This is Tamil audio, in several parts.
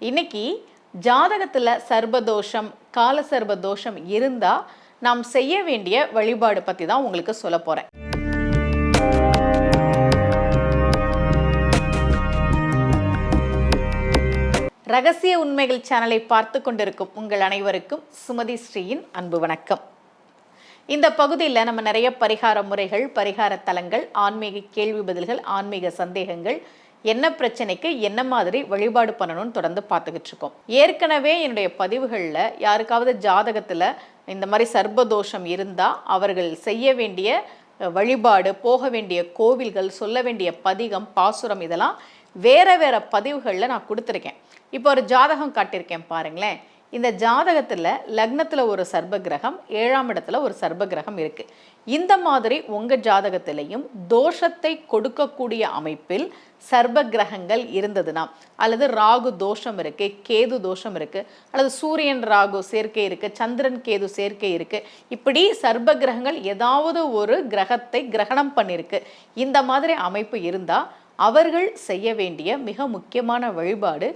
இன்னைக்கு ஜாதகத்தில் சர்பதோஷம் கால சர்பதோஷம் இருந்தால் நாம் செய்ய வேண்டிய வழிபாடு பற்றி தான் உங்களுக்கு சொல்ல போகிறேன் ரகசிய உண்மைகள் சேனலை பார்த்து கொண்டிருக்கும் உங்கள் அனைவருக்கும் சுமதி ஸ்ரீயின் அன்பு வணக்கம். இந்த பகுதியில் நம்ம நிறைய பரிகார முறைகள் பரிகார தலங்கள் ஆன்மீக கேள்வி பதில்கள் ஆன்மீக சந்தேகங்கள் என்ன பிரச்சனைக்கு என்ன மாதிரி வழிபாடு பண்ணணும்னு தொடர்ந்து பார்த்துக்கிட்டு இருக்கோம். ஏற்கனவே என்னுடைய பதிவுகளில் யாருக்காவது ஜாதகத்தில் இந்த மாதிரி சர்ப்பதோஷம் இருந்தால் அவர்கள் செய்ய வேண்டிய வழிபாடு போக வேண்டிய கோவில்கள் சொல்ல வேண்டிய பதிகம் பாசுரம் இதெல்லாம் வேற வேற பதிவுகளில் நான் கொடுத்துருக்கேன். இப்போ ஒரு ஜாதகம் காட்டியிருக்கேன் பாருங்களேன். இந்த ஜாதகத்தில் லக்னத்தில் ஒரு சர்ப கிரகம் ஏழாம் இடத்துல ஒரு சர்ப கிரகம் இருக்குது இந்த மாதிரி உங்கள் ஜாதகத்திலையும் தோஷத்தை கொடுக்கக்கூடிய அமைப்பில் சர்ப கிரகங்கள் இருந்ததுன்னா அல்லது ராகு தோஷம் இருக்குது கேது தோஷம் இருக்குது அல்லது சூரியன் ராகு சேர்க்கை இருக்குது சந்திரன் கேது சேர்க்கை இருக்குது இப்படி சர்ப கிரகங்கள் ஏதாவது ஒரு கிரகத்தை கிரகணம் பண்ணியிருக்கு இந்த மாதிரி அமைப்பு இருந்தால் அவர்கள் செய்ய வேண்டிய மிக முக்கியமான வழிபாடு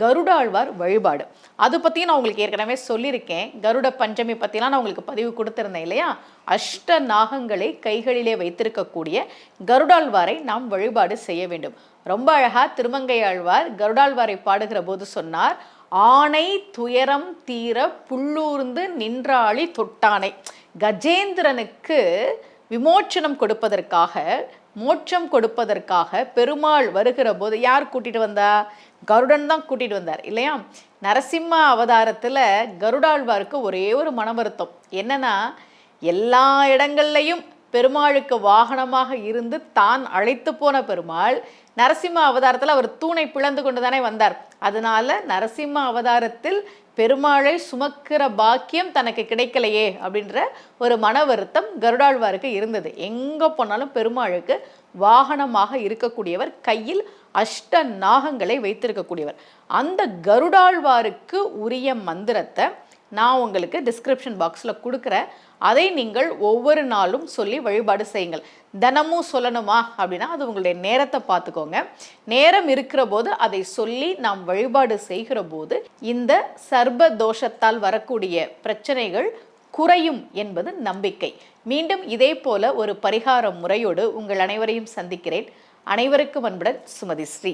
கருடாழ்வார் வழிபாடு. அது பற்றியும் நான் உங்களுக்கு ஏற்கனவே சொல்லியிருக்கேன். கருட பஞ்சமி பற்றிலாம் நான் உங்களுக்கு பதிவு கொடுத்துருந்தேன் இல்லையா? அஷ்ட நாகங்களை கைகளிலே வைத்திருக்கக்கூடிய கருடாழ்வாரை நாம் வழிபாடு செய்ய வேண்டும். ரொம்ப அழகா திருமங்கையாழ்வார் கருடாழ்வாரை பாடுகிற போது சொன்னார் ஆணை துயரம் தீர புல்லூர்ந்து நின்றாளி தொட்டானை. கஜேந்திரனுக்கு விமோச்சனம் கொடுப்பதற்காக மோட்சம் கொடுப்பதற்காக பெருமாள் வருகிற போது யார் கூட்டிட்டு வந்தா? கருடன் தான் கூட்டிட்டு வந்தார் இல்லையா? நரசிம்ம அவதாரத்துல கருடாழ்வாருக்கு ஒரே ஒரு மன வருத்தம் என்னன்னா எல்லா இடங்கள்லையும் பெருமாளுக்கு வாகனமாக இருந்து தான் அழைத்து போன பெருமாள் நரசிம்ம அவதாரத்தில் அவர் தூணை பிளந்து கொண்டு தானே வந்தார். அதனால நரசிம்ம அவதாரத்தில் பெருமாளை சுமக்கிற பாக்கியம் தனக்கு கிடைக்கலையே அப்படின்ற ஒரு மன வருத்தம் கருடாழ்வாருக்கு இருந்தது. எங்கே போனாலும் பெருமாளுக்கு வாகனமாக இருக்கக்கூடியவர் கையில் அஷ்ட நாகங்களை வைத்திருக்கக்கூடியவர். அந்த கருடாழ்வாருக்கு உரிய மந்திரத்தை நான் உங்களுக்கு டிஸ்கிரிப்ஷன் பாக்ஸில் கொடுக்குறேன். அதை நீங்கள் ஒவ்வொரு நாளும் சொல்லி வழிபாடு செய்யுங்கள். தினமும் சொல்லணுமா அப்படின்னா அது உங்களுடைய நேரத்தை பார்த்துக்கோங்க. நேரம் இருக்கிற போது அதை சொல்லி நாம் வழிபாடு செய்கிற போது இந்த சர்ப தோஷத்தால் வரக்கூடிய பிரச்சனைகள் குறையும் என்பது நம்பிக்கை. மீண்டும் இதே போல ஒரு பரிகார முறையோடு உங்கள் அனைவரையும் சந்திக்கிறேன். அனைவருக்கும் அன்புடன் சுமதி ஸ்ரீ.